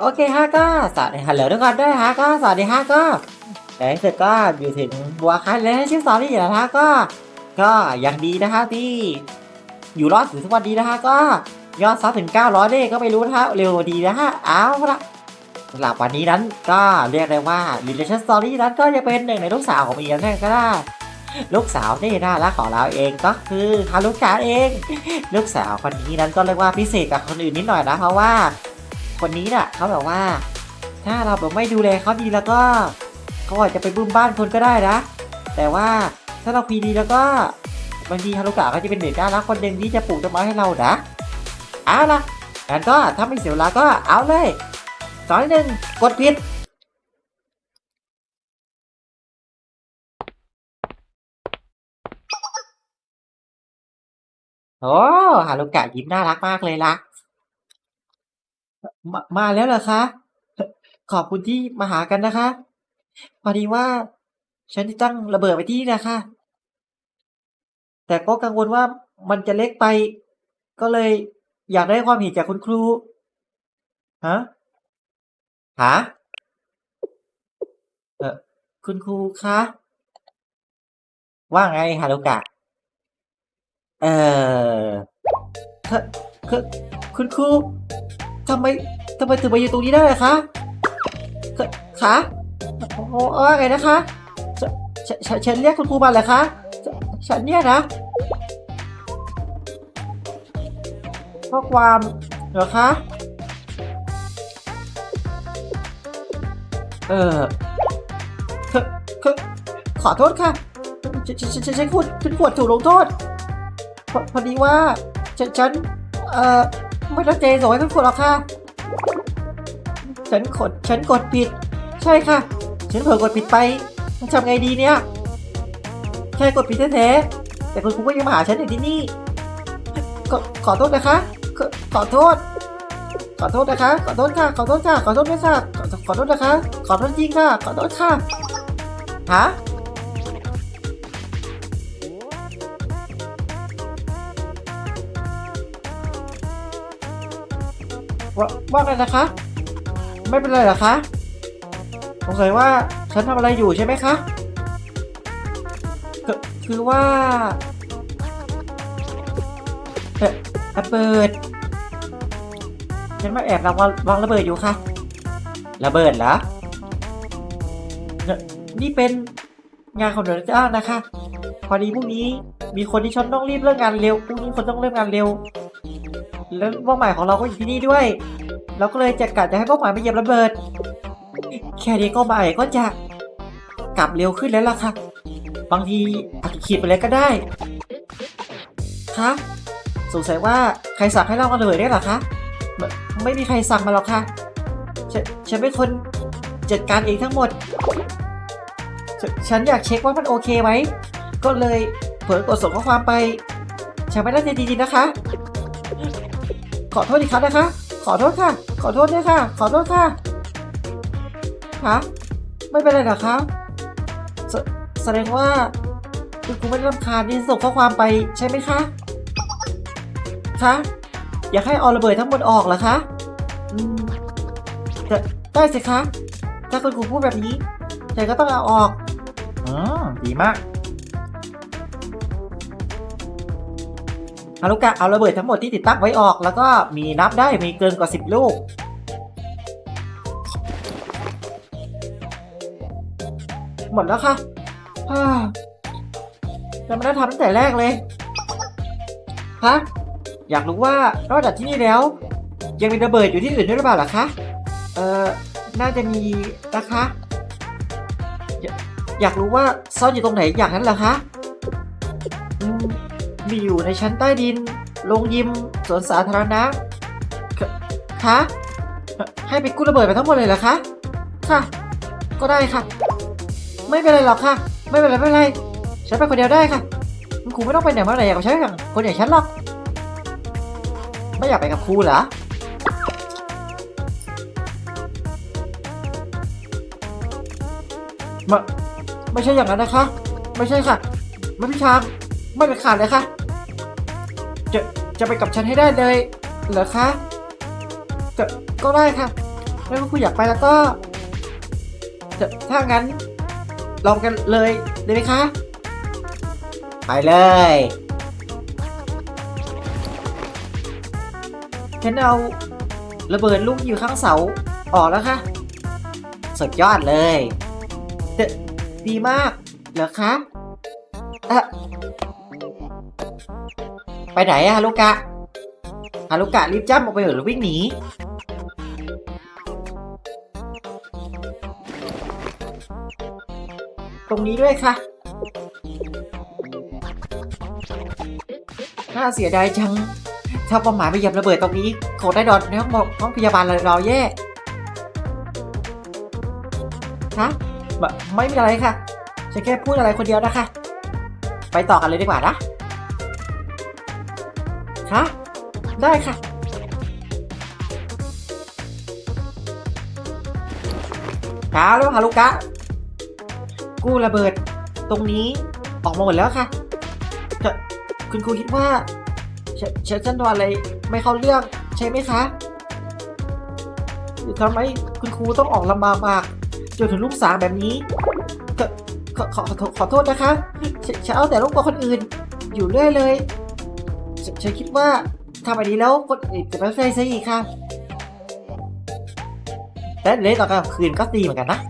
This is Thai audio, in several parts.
โอเคฮะก็สวัสดีฮัลโหลทุกคนด้วยฮะก็สวัสดีฮะก็ในที่สุดก็อยู่ถึงบัวคันแล้วชื่อสอรี่แล้วนะก็ ก็ยังดีนะฮะที่อยู่รอดถึงทุกวันนี้นะฮะก็ยอดซับถึง 900เลขก็ไม่รู้นะฮะเร็วดีนะฮะเอาละสำหรับวันนี้นั้นก็เรียกได้ว่า Relation Story นั้นก็จะเป็นหนึ่งในลูกสาวของเอียนแน่ก็ได้ลูกสาวที่น่ารักของเราเองก็คือฮารุกะเอง ลูกสาวคนนี้นั้นก็เรียกว่าพิเศษกับคนอื่นนิดหน่อยนะเพราะว่า คนนี้น่ะเขาแบบว่า ถ้าเราแบบไม่ดูแลเขาดีแล้วก็เขาอาจจะไปบึ้มบ้านคนก็ได้นะ แต่ว่าถ้าเราพีดีแล้วก็บางทีฮารุกะก็จะเป็นเด็กน่ารักคนหนึ่งที่จะปลูกต้นไม้ให้เรานะเอาละงั้นก็ถ้าไม่เสียเวลาก็เอาเลยสองหนึ่งกดผิดโอ้ฮารุกะยิ้มน่ารักมากเลยล่ะ มามาแล้วเหรอคะ ขอบคุณที่มาหากันนะคะ พอดีว่า ฉันจะตั้งระเบิดไว้ที่นี่นะคะ แต่ก็กังวลว่ามันจะเล็กไป ก็เลยอยากได้ความเห็นจากคุณครู ฮะ หา เออคุณครูคะ ว่าไงฮารุกะ เออคือคือคุณครู ทำไมทำไมถึงมาอยู่ตรงนี้ได้ล่ะคะคะโอ้โหเออไงนะคะฉฉฉันเรียกคุณครูมาเหรอคะฉฉันเนี่ยนะข้อความเหรอคะ เออคือขอโทษค่ะฉันฉันฉันฉันฉันควรฉันควรถูกลงโทษพอพอดีว่า ฉัน ฉัน เอ่อ ไม่ตั้งใจส่งให้คุณครูหรอกค่ะ ฉันกด ฉันกดผิด ใช่ค่ะ ฉันเผลอกดผิดไปฉันทำไงดีเนี่ย แค่กดผิดแท้ๆ แต่คุณครูก็ยังมาหาฉันอยู่ที่นี่ ขอขอโทษนะคะ ขอขอโทษ ขอโทษนะคะ ขอโทษค่ะ ขอโทษค่ะ ขอโทษด้วยค่ะ ขอขอโทษนะคะ ขอโทษจริงค่ะ ขอโทษค่ะ ฮะ ว่าว่าไงนะคะ ไม่เป็นไรหรอคะ สงสัยว่าฉันทำอะไรอยู่ใช่ไหมคะ คือคือว่าเออระเบิด ฉันมาแอบวางวางระเบิดอยู่ค่ะ ระเบิดเหรอเอ่อนี่เป็นงานของเดือนจ้างนะคะ พอดีพรุ่งนี้มีคนที่ฉันต้องรีบเลิกงานเร็วพรุ่งนี้คนต้องเลิกงานเร็ว แล้วเป้าหมายของเราก็อยู่ที่นี่ด้วย เราก็เลยจะกะจะให้เป้าหมายไปเหยียบระเบิด แค่นี้ก็บ่ายก็จะกลับเร็วขึ้นแล้วล่ะค่ะ บางทีอาจจะขีดไปเลยก็ได้คะสงสัยว่าใครสั่งให้เราเอาเบิดได้หรอคะไม่ไม่มีใครสั่งมาหรอกค่ะฉันฉันเป็นคนจัดการเองทั้งหมดฉฉันอยากเช็คว่ามันโอเคไหมก็เลยเผลอกดส่งข้อความไปฉันไม่ได้ใจจริงๆนะคะ ขอโทษอีกครั้งนะคะ ขอโทษค่ะ ขอโทษด้วยค่ะ ขอโทษค่ะคะไม่เป็นไรหรอคะแสแสดงว่าคุณครูไม่ได้รำคาญที่ส่งข้อความไปใช่ไหมคะ คะ อยากให้เอระเบิดทั้งหมดออกเหรอคะอืมได้สิคะ ถ้าคุณครูพูดแบบนี้ใจก็ต้องเอาออกอืมดีมาก ฮารุกะเอาระเบิดทั้งหมดที่ติดตั้งไว้ออก แล้วก็มีนับได้มีเกินกว่าสิบลูก หมดแล้วค่ะฮ่าจะไม่ได้ทำตั้งแต่แรกเลย ฮะ อยากรู้ว่านอกจากที่นี่แล้ว ยังมีระเบิดอยู่ที่อื่นด้วยหรือเปล่าล่ะคะ เอ่อ น่าจะมีนะคะ อยากอยากรู้ว่าซ่อนอยู่ตรงไหนอย่างนั้นเหรอคะ มีอยู่ในชั้นใต้ดิน โรงยิม สวนสาธารณะ คะ ให้ไปกู้ระเบิดไปทั้งหมดเลยเหรอคะ ค่ะ ก็ได้ค่ะ ไม่เป็นไรหรอกค่ะ ไม่เป็นไรไม่เป็นไร ฉันไปคนเดียวได้ค่ะคุณครูไม่ต้องไปไหนมาไหนกับฉันอย่างคนอย่างฉันหรอก ไม่อยากไปกับครูเหรอไม่ไม่ใช่อย่างนั้นนะคะ ไม่ใช่ค่ะ ไม่พิชาม ไม่เป็นขาดเลยค่ะจะจะไปกับฉันให้ได้เลยเหรอคะก็ก็ได้ค่ะถ้าคุณอยากไปแล้วก็ถ้าถ้างั้น ลองกันเลยได้ไหมคะ ไปเลยฉันเอาระเบิดลูกอยู่ข้างเสาออกแล้วค่ะ สุดยอดเลยเดดีมากเหรอคะ เอะ ไปไหนอะฮารุกะฮารุกะรีบจ้ำออกไปเหรอหรือวิ่งหนีตรงนี้ด้วยค่ะ น่าเสียดายจัง ถ้าเป้าหมายไปเหยียบระเบิดตรงนี้คงได้ดอนในห้องห้องพยาบาลเลยเราแย่ ฮะไม่ไม่มีอะไรค่ะ ฉันแค่พูดอะไรคนเดียวนะคะ ไปต่อกันเลยดีกว่านะ ฮะ ได้ค่ะเอาแล้วฮารุกะ กู้ระเบิด ตรงนี้ออกมาหมดแล้วค่ะจะคุณครูคิดว่าฉนฉันฉันอะไรไม่เข้าเรื่องใช่ไหมคะหรือทำไมคุณครูต้องออกลำบากมากจนถึงลูกสาวแบบนี้ขอขอขอโทษนะคะฉนฉันเอาแต่ลูกกว่าคนอื่น อยู่เรื่อยเลย ฉันคิดว่าทำแบบนี้แล้วคนอื่นจะไม่ใช่ซะอีกค่ะแต่เลยตอนกลางคืนก็ดีเหมือนกันนะ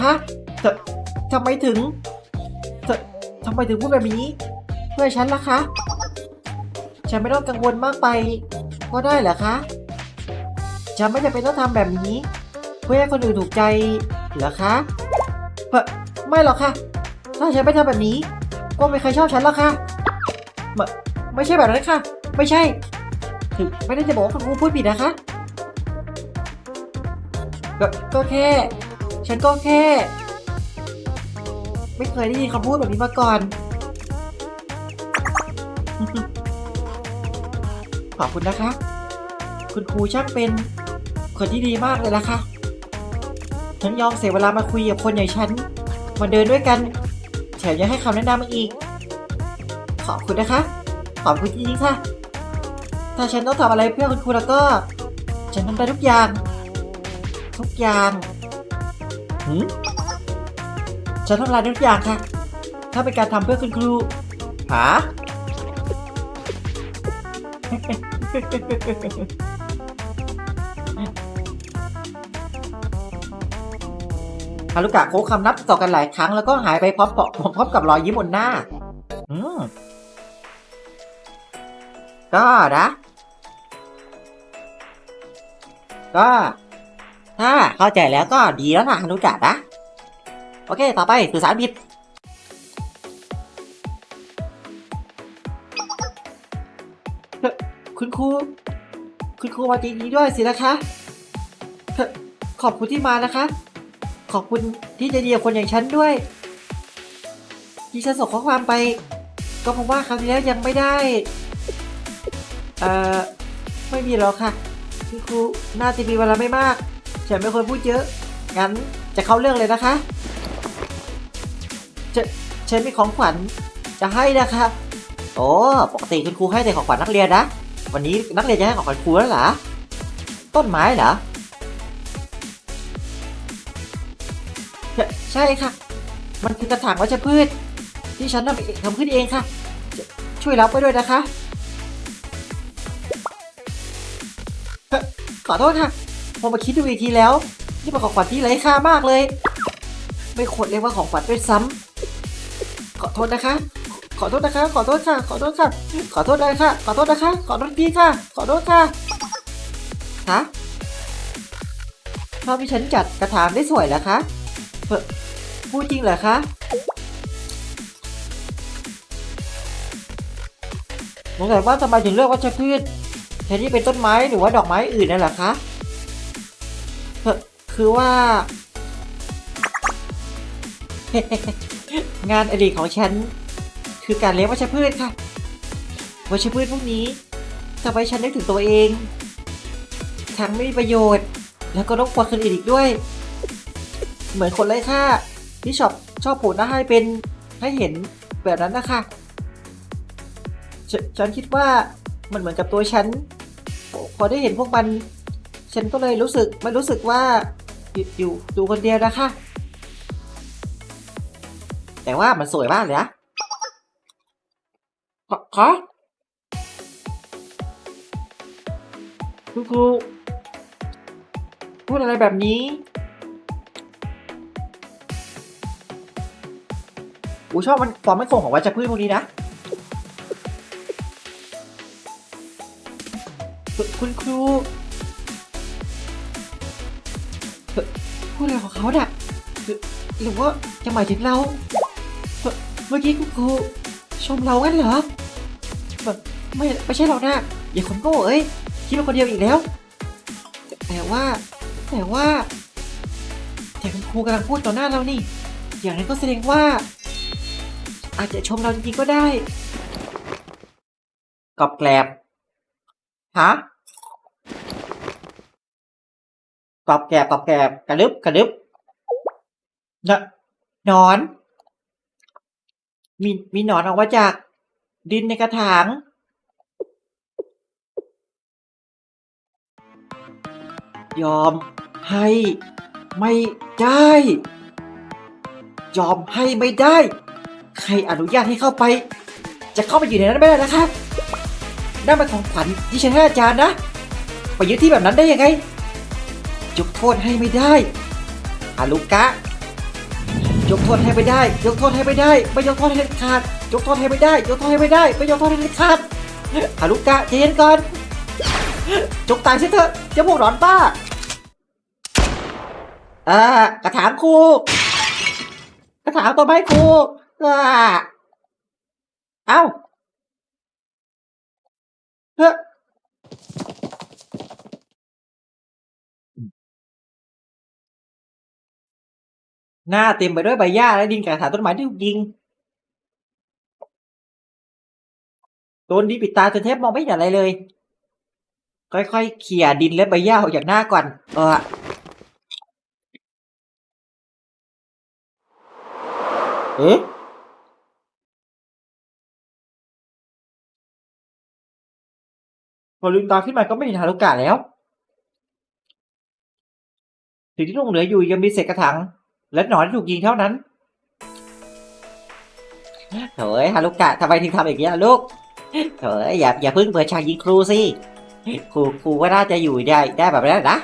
คะททำไมถึงททำไมถึงพูดแบบนี้ เพื่อฉันล่ะคะ ฉันไม่ต้องกังวลมากไปก็ได้เหรอคะ ฉันไม่จำเป็นต้องทำแบบนี้ เพื่อให้คนอื่นถูกใจเหรอคะเอ่อไม่หรอกค่ะ ถ้าฉันไม่ทำแบบนี้ ก็ไม่มีใครชอบฉันหรอกค่ะไม่ไม่ใช่แบบนั้นค่ะ ไม่ใช่ถึงไม่ได้จะบอกว่าคุณครูพูดผิดนะคะก็ก็แค่ ฉันก็แค่ ไม่เคยได้ยินคำพูดแบบนี้มาก่อน ขอบคุณนะคะ คุณครูช่างเป็นคนที่ดีมากเลยล่ะค่ะฉันยอมเสียเวลามาคุยกับคนอย่างฉัน มาเดินด้วยกัน มยังให้คำแนะนำมาอีก ขอบคุณนะคะ ขอบคุณจริงๆค่ะ ถ้าฉันต้องทำอะไรเพื่อคุณครูแล้วก็ ฉันทำได้ทุกอย่าง ทุกอย่างหืมฉันทำลายทุกอย่างค่ะ ถ้าเป็นการทำเพื่อคุณครูหา ฮารุกะโค้งคำนับต่อกันหลายครั้งแล้วก็หายไปพร้อมกับพร้อมกับรอยยิ้มบนหน้า อืม ก็นะ ก็ ถ้าเข้าใจแล้วก็ดีแล้วนะฮารุกะนะ โอเค ต่อไปสื่อสารผิดคุณครู คุณครูมาจริงนี้ด้วยสินะคะ ขอบคุณที่มานะคะ ขอบคุณที่ใจะดีกับคนอย่างฉันด้วย ที่ฉันส่งข้อความไป ก็เพราะว่าคราวที่แล้วยังไม่ได้ เอ่อ ไม่มีหรอกค่ะคุณครูน่าจะมีเวลาไม่มาก ฉันไม่ควรพูดเยอะ งั้นจะเข้าเรื่องเลยนะคะจะฉันมีของขวัญจะให้นะคะโอ้ปกติคุณครูให้แต่ของขวัญนักเรียนนะ วันนี้นักเรียนจะให้ของขวัญครูแล้วเหรอ ต้นไม้เหรอ ใช่ค่ะ มันคือกระถางวัชพืช ที่ฉันทำเองทำขึ้นเองค่ะ ช่วยรับไว้ด้วยนะคะเอ่อขอโทษค่ะพอมาคิดดูอีกทีแล้ว นี่เป็นของขวัญที่ไร้ค่ามากเลย ไม่ควรเรียกว่าของขวัญด้วยซ้ำขอโทษนะคะ ขอโทษนะคะ ขอโทษค่ะ ขอโทษค่ะ ขอโทษเลยค่ะ ขอโทษนะคะ ขอโทษพี่ค่ะ ขอโทษค่ะฮะชอบที่ฉันจัดกระถางได้สวยเหรอคะเอ่อ พูดจริงเหรอคะ สงสัยว่าทำไมถึงเลือกวัชพืชแทนที่เป็นต้นไม้หรือว่าดอกไม้อื่นนั่นเหรอคะเอ่อคือว่า งานอดีตของฉัน คือการเลี้ยงวัชพืชค่ะ วัชพืชพวกนี้ทำให้ฉันนึกถึงตัวเอง ทั้งไม่มีประโยชน์ แล้วก็รบกวนคนอื่นอีกด้วย เหมือนคนไร้ค่าที่ชอบชอบผลน้าให้เป็นให้เห็นแบบนั้นนะคะฉฉันคิดว่ามันเหมือนกับตัวฉัน พอได้เห็นพวกมัน ฉันก็เลยรู้สึกมันรู้สึกว่าอยู่อยู่คนเดียวนะคะ แต่ว่ามันสวยมากเลยนะขขอคุณครูพูดอะไรแบบนี้ อูชอบมันความไม่คงของวัชพืชพวกนี้นะ คุณครูพูดอะไรของเขาเนี่ยหรือว่าจะหมายถึงเรา เมื่อกี้คุณครูชมเรากันเหรอแบบไม่ไม่ใช่เรานะอย่าคนโง่เอ้ยคิดเป็นคนเดียวอีกแล้ว แต่ว่า แต่ว่า แต่คุณครูกำลังพูดต่อหน้าเรานี่ อย่างนั้นก็แสดงว่า อาจจะชมเราจริงๆก็ได้กอบแกลบฮะกอบแกลบกอบแกลบกระดึบกระดึบนหนอน มีมีหนอนออกมาจาก ดินในกระถางยอมให้ไม่ได้ ยอมให้ไม่ได้ ใครอนุญาตให้เข้าไป จะเข้าไปอยู่ในนั้นไม่ได้นะคะนั่นเป็นของขวัญที่ฉันให้อาจารย์นะไปยึดที่แบบนั้นได้ยังไงยกโทษให้ไม่ได้อาลุกะยกโทษให้ไม่ได้ยกโทษให้ไม่ได้ ไม่ยกโทษให้เด็ดขาดยกโทษให้ไม่ได้ยกโทษให้ไม่ได้ ไม่ยกโทษให้เด็ดขาดอาลุกะใจเย็นก่อนจกตายซะเถอะเจ้าพวกหลอนป้าอ่ากระถางครูกระถางต้นไม้ครู เอ้าเฮ้หน้าเต็มไปด้วยใบหญ้าและดินกระถางต้นไม้ที่ถูกยิงโดนดีปิดตาจนแทบมองไม่เห็นอะไรเลย ค่อยๆเขี่ยดินและใบหญ้าออกจากหน้าก่อน เออเอ๊ะ พอลืมตาขึ้นมาก็ไม่เห็นฮารุกะแล้วสิ่งที่ลงเหลืออยู่ยังมีเศษกระถางและหนอนที่ถูกยิงเท่านั้นเฮ้ยฮารุกะทำไมถึงทำอย่างนี้ลูกเฮ้ยอย่าอย่าเพิ่งเปิดฉากยิงครูสิครูครูก็น่าจะอยู่ได้ได้แบบนั้นนะ